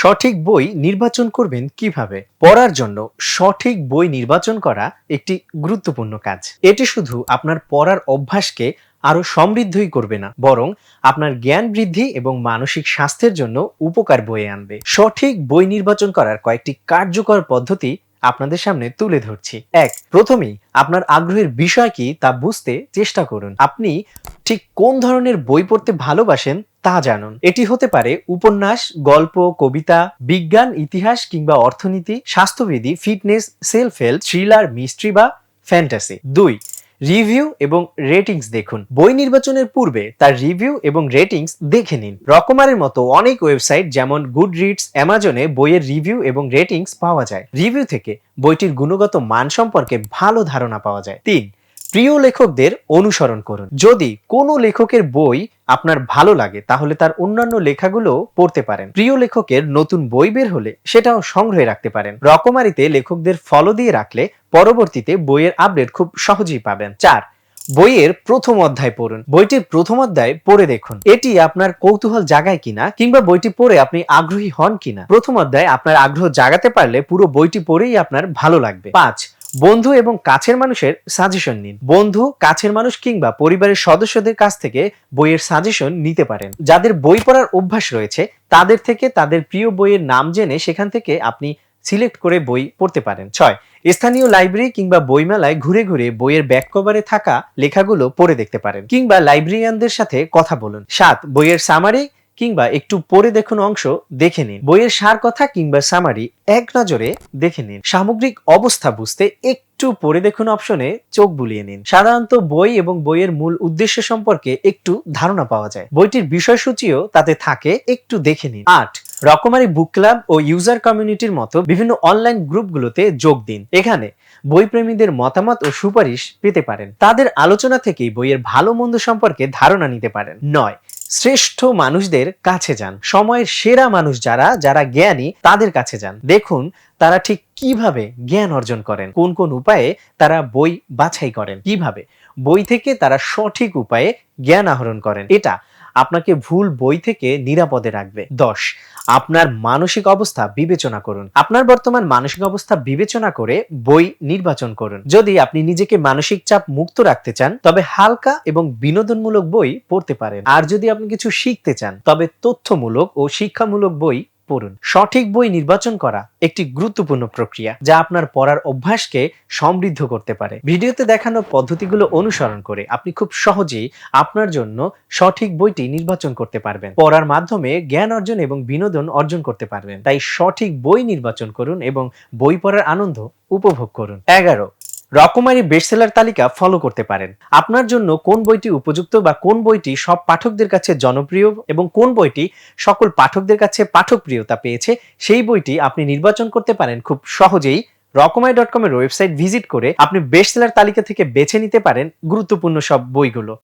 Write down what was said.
সঠিক বই নির্বাচন করবেন কীভাবে? পড়ার জন্য সঠিক বই নির্বাচন করা একটি গুরুত্বপূর্ণ কাজ। এটি শুধু আপনার পড়ার অভ্যাসকে আরও সমৃদ্ধই করবে না, বরং আপনার জ্ঞান বৃদ্ধি এবং মানসিক স্বাস্থ্যের জন্য উপকার বয়ে আনবে। সঠিক বই নির্বাচন করার কয়েকটি কার্যকর পদ্ধতি আপনাদের সামনে তুলে ধরছি। এক, প্রথমেই আপনার আগ্রহের বিষয় কি তা বুঝতে চেষ্টা করুন। আপনি ঠিক কোন ধরনের বই পড়তে ভালোবাসেন তা জানুন। এটি হতে পারে উপন্যাস, গল্প, কবিতা, বিজ্ঞান, ইতিহাস কিংবা অর্থনীতি, স্বাস্থ্যবিধি, fitness self help thriller, mystery বা ফ্যান্টাসি। দুই, রিভিউ এবং রেটিংস দেখুন। বই নির্বাচনের পূর্বে তার রিভিউ এবং রেটিংস দেখে নিন। রকমারের মতো অনেক ওয়েবসাইট যেমন গুড রিডস অ্যামাজনে বইয়ের রিভিউ এবং রেটিংস পাওয়া যায়। রিভিউ থেকে বইটির গুণগত মান সম্পর্কে ভালো ধারণা পাওয়া যায়। তিন প্রিয় লেখকদের অনুসরণ করুন। যদি কোনো লেখকের বই আপনার ভালো লাগে, তাহলে তার অন্যান্য লেখাগুলো পড়তে পারেন। প্রিয় লেখকের নতুন বই বের হলে সেটাও সংগ্রহে রাখতে পারেন। রকমারিতে লেখকদের ফলো দিয়ে রাখলে পরবর্তীতে বইয়ের আপডেট খুব সহজেই পাবেন। চার, বইয়ের প্রথম অধ্যায় পড়ুন। বইটির প্রথম অধ্যায় পড়ে দেখুন। এটি আপনার কৌতূহল জাগায় কিনা, কিংবা বইটি পড়ে আপনি আগ্রহী হন কিনা? প্রথম অধ্যায় আপনার আগ্রহ জাগাতে পারলে পুরো বইটি পড়েই আপনার ভালো লাগবে। পাঁচ বন্ধু এবং কাছের মানুষের সাজেশন নিন। বন্ধু, কাছের মানুষ কিংবা পরিবারের সদস্যদের কাছ থেকে বইয়ের সাজেশন নিতে পারেন। যাদের বই পড়ার অভ্যাস রয়েছে, তাদের থেকে তাদের প্রিয় বইয়ের নাম জেনে সেখান থেকে আপনি সিলেক্ট করে বই পড়তে পারেন। ছয়, স্থানীয় লাইব্রেরি কিংবা বইমেলায় ঘুরে ঘুরে বইয়ের ব্যাক কভারে থাকা লেখাগুলো পড়ে দেখতে পারেন কিংবা লাইব্রেরিয়ানদের সাথে কথা বলুন। সাত, বইয়ের সামারি কিংবা একটু পরে দেখুন অংশ দেখে নিন। বইয়ের সার কথা কিংবা সামারি এক নজরে দেখে নিন। সামগ্রিক অবস্থা বুঝতে একটু পরে দেখুন অপশনে চোখ বুলিয়ে নিন। সাধারণত বই এবং বইয়ের মূল উদ্দেশ্য সম্পর্কে একটু ধারণা পাওয়া যায়। বইটির বিষয়সূচিও তাতে থাকে, একটু দেখে নিন। আট, রকমারি বুক ক্লাব ও ইউজার কমিউনিটির মতো বিভিন্ন অনলাইন গ্রুপগুলোতে যোগ দিন। এখানে বইপ্রেমীদের মতামত ও সুপারিশ পেতে পারেন। তাদের আলোচনা থেকেই বইয়ের ভালো মন্দ সম্পর্কে ধারণা নিতে পারেন। নয় শ্রেষ্ঠ মানুষদের কাছে যান। সময়ের সেরা মানুষ যারা যারা জ্ঞানী, তাদের কাছে যান। দেখুন, তারা ঠিক কীভাবে জ্ঞান অর্জন করেন? কোন কোন উপায়ে তারা বই বাছাই করেন? কীভাবে? বই থেকে তারা সঠিক উপায়ে জ্ঞান আহরণ করেন? এটা আপনাকে ভুল বই থেকে নিরাপদে রাখবে। দশ, আপনার মানসিক অবস্থা বিবেচনা করুন। আপনার বর্তমান মানসিক অবস্থা বিবেচনা করে বই নির্বাচন করুন। যদি আপনি নিজেকে মানসিক চাপ মুক্ত রাখতে চান, তবে হালকা এবং বিনোদনমূলক বই পড়তে পারেন। আর যদি আপনি কিছু শিখতে চান, তবে তথ্যমূলক ও শিক্ষামূলক বই পড়ুন। সঠিক বই নির্বাচন করা একটি গুরুত্বপূর্ণ প্রক্রিয়া যা আপনার পড়ার অভ্যাসকে সমৃদ্ধ করতে পারে। ভিডিওতে দেখানো পদ্ধতিগুলো অনুসরণ করে আপনি খুব সহজেই আপনার জন্য সঠিক বইটি নির্বাচন করতে পারবেন। পড়ার মাধ্যমে জ্ঞান অর্জন এবং বিনোদন অর্জন করতে পারবেন। তাই সঠিক বই নির্বাচন করুন এবং বই পড়ার আনন্দ উপভোগ করুন। এগারো রকমারি বেস্টসেলার তালিকা ফলো করতে পারেন। আপনার জন্য কোন বইটি উপযুক্ত বা কোন বইটি সব পাঠকদের কাছে জনপ্রিয় এবং কোন বইটি সকল পাঠকদের কাছে পাঠকপ্রিয়তা পেয়েছে, সেই বইটি আপনি নির্বাচন করতে পারেন খুব সহজেই। রকমাই ডট কমের ওয়েবসাইট ভিজিট করে আপনি বেস্টসেলার তালিকা থেকে বেছে নিতে পারেন গুরুত্বপূর্ণ সব বইগুলো।